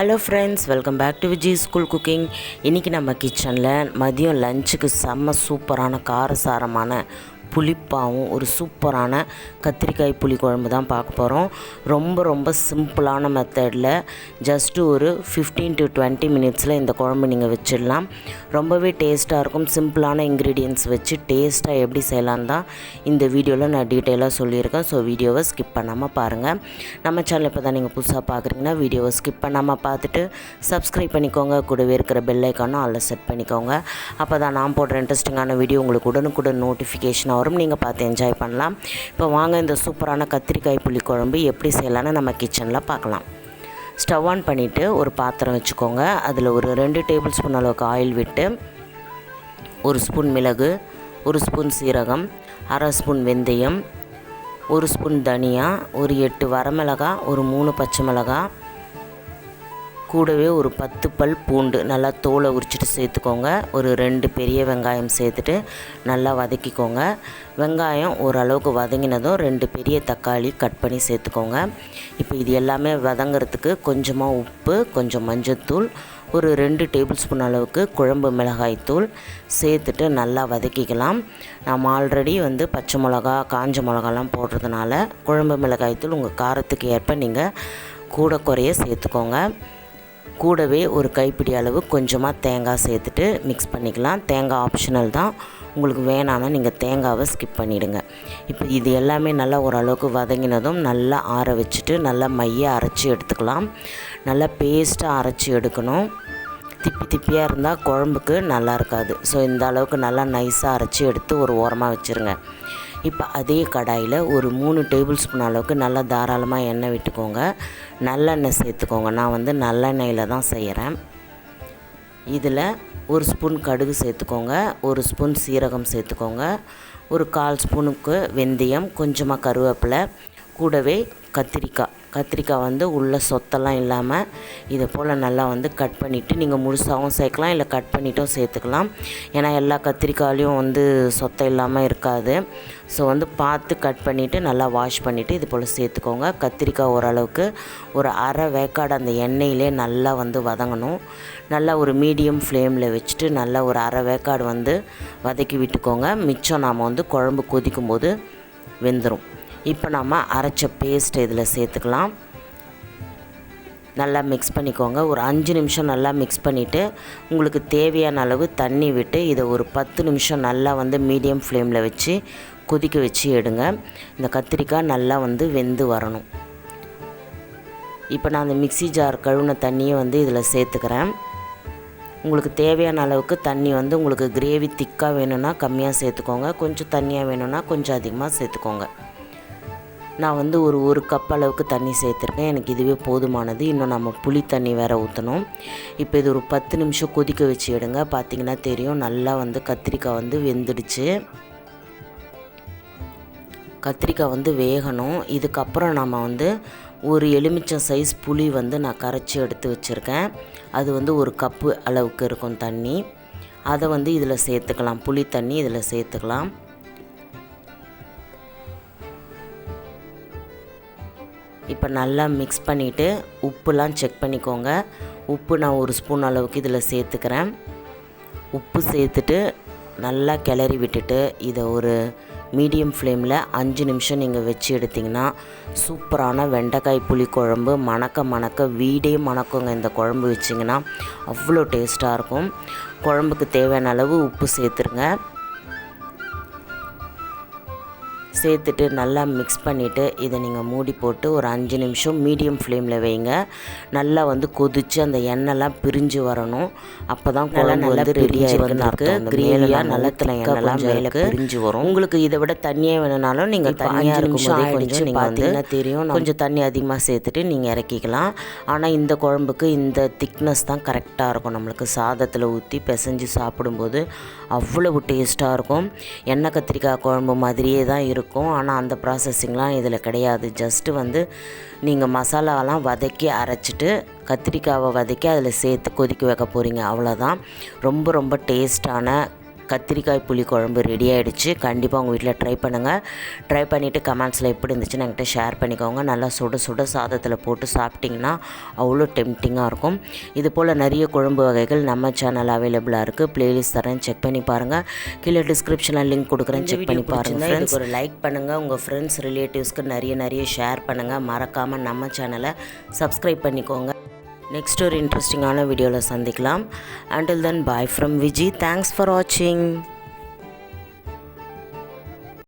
Hello friends welcome back to Vijay school cooking இன்றைக்கி நம்ம கிச்சனில் மதியம் லஞ்சுக்கு செம்ம சூப்பரான காரசாரமான புளிப்பாகவும் ஒரு சூப்பரான கத்திரிக்காய் புளி குழம்பு தான் பார்க்க போகிறோம் ரொம்ப ரொம்ப சிம்பிளான மெத்தடில் ஜஸ்ட்டு ஒரு ஃபிஃப்டீன் டு டுவெண்ட்டி மினிட்ஸில் இந்த குழம்பு நீங்கள் வச்சிடலாம். ரொம்பவே டேஸ்ட்டாக இருக்கும். சிம்பிளான இன்க்ரீடியன்ஸ் வச்சு டேஸ்ட்டாக எப்படி செய்யலாம் தான் இந்த வீடியோவில் நான் டீட்டெயிலாக சொல்லியிருக்கேன். ஸோ வீடியோவை ஸ்கிப் பண்ணாமல் பாருங்கள் நம்ம சேனல் இப்போ தான் நீங்கள் புதுசாக பார்க்குறீங்கன்னா வீடியோவை ஸ்கிப் பண்ணாமல் பார்த்துட்டு சப்ஸ்கிரைப் பண்ணிக்கோங்க. கூடவே இருக்கிற பெல்லைக்கானும் அதில் செட் பண்ணிக்கோங்க. அப்போ தான் நான் போடுற இன்ட்ரெஸ்டிங்கான வீடியோ உங்களுக்கு உடனுக்குடன் நோட்டிஃபிகேஷன் வரும். நீங்கள் பார்த்து என்ஜாய் பண்ணலாம். இப்போ வாங்க இந்த சூப்பரான கத்திரிக்காய் புளி குழம்பு எப்படி செய்யலான்னு நம்ம கிச்சனில் பார்க்கலாம். ஸ்டவ் ஆன் பண்ணிவிட்டு ஒரு பாத்திரம் வச்சுக்கோங்க. அதில் ஒரு ரெண்டு டேபிள் ஸ்பூன் அளவுக்கு ஆயில் விட்டு ஒரு ஸ்பூன் மிளகு ஒரு ஸ்பூன் சீரகம் அரை ஸ்பூன் வெந்தயம் ஒரு ஸ்பூன் தனியா ஒரு எட்டு வரமிளகா ஒரு மூணு பச்சை மிளகா கூடவே ஒரு பத்து பல் பூண்டு நல்லா தோலை உரிச்சிட்டு சேர்த்துக்கோங்க. ஒரு ரெண்டு பெரிய வெங்காயம் சேர்த்துட்டு நல்லா வதக்கிக்கோங்க. வெங்காயம் ஓரளவுக்கு வதங்கினதும் ரெண்டு பெரிய தக்காளி கட் பண்ணி சேர்த்துக்கோங்க. இப்போ இது எல்லாமே வதங்கிறதுக்கு கொஞ்சமாக உப்பு கொஞ்சம் மஞ்சள்தூள் ஒரு ரெண்டு டேபிள் ஸ்பூன் அளவுக்கு குழம்பு மிளகாய்த்தூள் சேர்த்துட்டு நல்லா வதக்கிக்கலாம். நம்ம ஆல்ரெடி வந்து பச்சை மிளகா காஞ்ச மிளகாலாம் போடுறதுனால குழம்பு மிளகாய்த்தூள் உங்கள் காரத்துக்கு ஏற்ப நீங்கள் கூட குறைய சேர்த்துக்கோங்க. கூடவே ஒரு கைப்பிடி அளவு கொஞ்சமாக தேங்காய் சேர்த்துட்டு மிக்ஸ் பண்ணிக்கலாம். தேங்காய் ஆப்ஷனல் தான். உங்களுக்கு வேணாம்னா நீங்கள் தேங்காவை ஸ்கிப் பண்ணிவிடுங்க இப்போ இது எல்லாமே நல்லா ஓரளவுக்கு வதங்கினதும் நல்லா ஆற வச்சுட்டு நல்லா மைய அரைச்சி எடுத்துக்கலாம். நல்லா பேஸ்ட்டாக அரைச்சி எடுக்கணும். திப்பி திப்பியாக இருந்தால் குழம்புக்கு நல்லா இருக்காது. ஸோ இந்த அளவுக்கு நல்லா நைஸாக அரைச்சி எடுத்து ஒரு ஓரமாக வச்சுருங்க. இப்போ அதே கடாயில் ஒரு மூணு டேபிள் ஸ்பூன் அளவுக்கு நல்லா தாராளமாக எண்ணெய் விட்டுக்கோங்க. நல்லெண்ணெய் சேர்த்துக்கோங்க. நான் வந்து நல்லெண்ணெயில் தான் செய்கிறேன். இதில் ஒரு ஸ்பூன் கடுகு சேர்த்துக்கோங்க. ஒரு ஸ்பூன் சீரகம் சேர்த்துக்கோங்க. ஒரு கால் ஸ்பூனுக்கு வெந்தயம் கொஞ்சமாக கருவேப்பிலை கூடவே கத்திரிக்காய். கத்திரிக்காய் வந்து உள்ள சொத்தெல்லாம் இல்லாமல் இதை போல் நல்லா வந்து கட் பண்ணிவிட்டு நீங்கள் முழுசாகவும் சேர்க்கலாம் இல்லை கட் பண்ணிட்டும் சேர்த்துக்கலாம். ஏன்னா எல்லா கத்திரிக்காயிலையும் வந்து சொத்தை இல்லாமல் இருக்காது. ஸோ வந்து பார்த்து கட் பண்ணிவிட்டு நல்லா வாஷ் பண்ணிவிட்டு இது போல் சேர்த்துக்கோங்க. கத்திரிக்காய் ஓரளவுக்கு ஒரு அரை வேக்காடு அந்த எண்ணெயிலே நல்லா வந்து வதங்கணும். நல்லா ஒரு மீடியம் ஃப்ளேமில் வச்சுட்டு நல்லா ஒரு அரை வேக்காடு வந்து வதக்கி விட்டுக்கோங்க. மிச்சம் நாம் வந்து குழம்பு கொதிக்கும் போது வெந்துடும் இப்போ நம்ம அரைச்ச பேஸ்ட் இதில் சேர்த்துக்கலாம். நல்லா மிக்ஸ் பண்ணிக்கோங்க. ஒரு அஞ்சு நிமிஷம் நல்லா மிக்ஸ் பண்ணிவிட்டு உங்களுக்கு தேவையான அளவு தண்ணி விட்டு இதை ஒரு பத்து நிமிஷம் நல்லா வந்து மீடியம் ஃப்ளேமில் வச்சு கொதிக்க வச்சு எடுங்க. இந்த கத்திரிக்காய் நல்லா வந்து வெந்து வரணும். இப்போ நான் அந்த மிக்சி ஜார் கழுவின தண்ணியை வந்து இதில் சேர்த்துக்கிறேன். உங்களுக்கு தேவையான அளவுக்கு தண்ணி வந்து உங்களுக்கு கிரேவி திக்காக வேணும்னா கம்மியாக சேர்த்துக்கோங்க. கொஞ்சம் தண்ணியாக வேணும்னா கொஞ்சம் அதிகமாக சேர்த்துக்கோங்க. நான் வந்து ஒரு ஒரு கப் அளவுக்கு தண்ணி சேர்த்துருக்கேன். எனக்கு இதுவே போதுமானது. இன்னும் நம்ம புளி தண்ணி வேறு ஊற்றணும் இப்போ இது ஒரு பத்து நிமிஷம் கொதிக்க வச்சு எடுங்க. பார்த்திங்கன்னா தெரியும். நல்லா வந்து கத்திரிக்காய் வந்து வெந்துடுச்சு. கத்திரிக்காய் வந்து வேகணும். இதுக்கப்புறம் நம்ம வந்து ஒரு எலுமிச்சம் சைஸ் புளி வந்து நான் கரைச்சி எடுத்து வச்சுருக்கேன். அது வந்து ஒரு கப்பு அளவுக்கு இருக்கும் தண்ணி. அதை வந்து இதில் சேர்த்துக்கலாம். புளி தண்ணி இதில் சேர்த்துக்கலாம். இப்போ நல்லா மிக்ஸ் பண்ணிவிட்டு உப்புலாம் செக் பண்ணிக்கோங்க. உப்பு நான் ஒரு ஸ்பூன் அளவுக்கு இதில் சேர்த்துக்கிறேன். உப்பு சேர்த்துட்டு நல்லா கிளறி விட்டுட்டு இதை ஒரு மீடியம் ஃப்ளேமில் அஞ்சு நிமிஷம் நீங்கள் வச்சு எடுத்திங்கன்னா சூப்பரான வெண்டைக்காய் புளி குழம்பு மணக்க மணக்க வீடே மணக்குங்க இந்த குழம்பு வச்சிங்கன்னா. அவ்வளோ டேஸ்ட்டாக இருக்கும். குழம்புக்கு தேவையான அளவு உப்பு சேர்த்துருங்க. சேர்த்துட்டு நல்லா மிக்ஸ் பண்ணிவிட்டு இதை நீங்கள் மூடி போட்டு ஒரு அஞ்சு நிமிஷம் மீடியம் ஃப்ளேமில் வைங்க. நல்லா வந்து கொதித்து அந்த எண்ணெய்லாம் பிரிஞ்சு வரணும். அப்போ தான் குழம்பு வந்து ரெடியாக இருக்குன்னு கிரேவியாக நல்லத்தில் எண்ணெய்லாம் மேலே பிரிஞ்சு வரும். உங்களுக்கு இதை விட தண்ணியாக வேணும்னாலும் நீங்கள் தண்ணியாக இருக்கும்போதே கொஞ்சம் நீங்கள் வந்து தெரியும். கொஞ்சம் தண்ணி அதிகமாக சேர்த்துட்டு நீங்கள் இறக்கிக்கலாம். ஆனால் இந்த குழம்புக்கு இந்த திக்னஸ் தான் கரெக்டாக இருக்கும். நம்மளுக்கு சாதத்தில் ஊற்றி பிசைஞ்சு சாப்பிடும்போது அவ்வளவு டேஸ்ட்டாக இருக்கும். எண்ணெய் கத்திரிக்காய் குழம்பு மாதிரியே தான் இருக்கும். இருக்கும். ஆனால் அந்த ப்ராசஸிங்லாம் இதில் கிடையாது. ஜஸ்ட்டு வந்து நீங்கள் மசாலாலாம் வதக்கி அரைச்சிட்டு கத்திரிக்காவை வதக்கி அதில் சேர்த்து கொதிக்க வைக்க போகிறீங்க அவ்வளோதான் ரொம்ப ரொம்ப டேஸ்டான கத்திரிக்காய் புளி குழம்பு ரெடி ஆகிடுச்சு கண்டிப்பாக உங்கள் வீட்டில் ட்ரை பண்ணுங்கள் ட்ரை பண்ணிவிட்டு கமெண்ட்ஸில் எப்படி இருந்துச்சுன்னு என்கிட்ட ஷேர் பண்ணிக்கோங்க. நல்லா சுட சுட சாதத்தில் போட்டு சாப்பிட்டிங்கன்னா அவ்வளோ டெம்டிங்காக இருக்கும். இது போல் நிறைய குழம்பு வகைகள் நம்ம சேனல் அவைலபிளாக இருக்குது ப்ளேலிஸ்ட் தரேன். செக் பண்ணி பாருங்கள் கீழே டிஸ்கிரிப்ஷனில் லிங்க் கொடுக்குறேன். செக் பண்ணி பாருங்கள் ஃப்ரெண்ட்ஸ் ஒரு லைக் பண்ணுங்கள் உங்கள் ஃப்ரெண்ட்ஸ் ரிலேட்டிவ்ஸ்க்கு நிறைய நிறைய ஷேர் பண்ணுங்கள் மறக்காமல் நம்ம சேனலை சப்ஸ்கிரைப் பண்ணிக்கோங்க. நெக்ஸ்ட் ஒரு இன்ட்ரெஸ்டிங்கான வீடியோவில் சந்திக்கலாம். Until then bye from Viji thanks for வாட்சிங்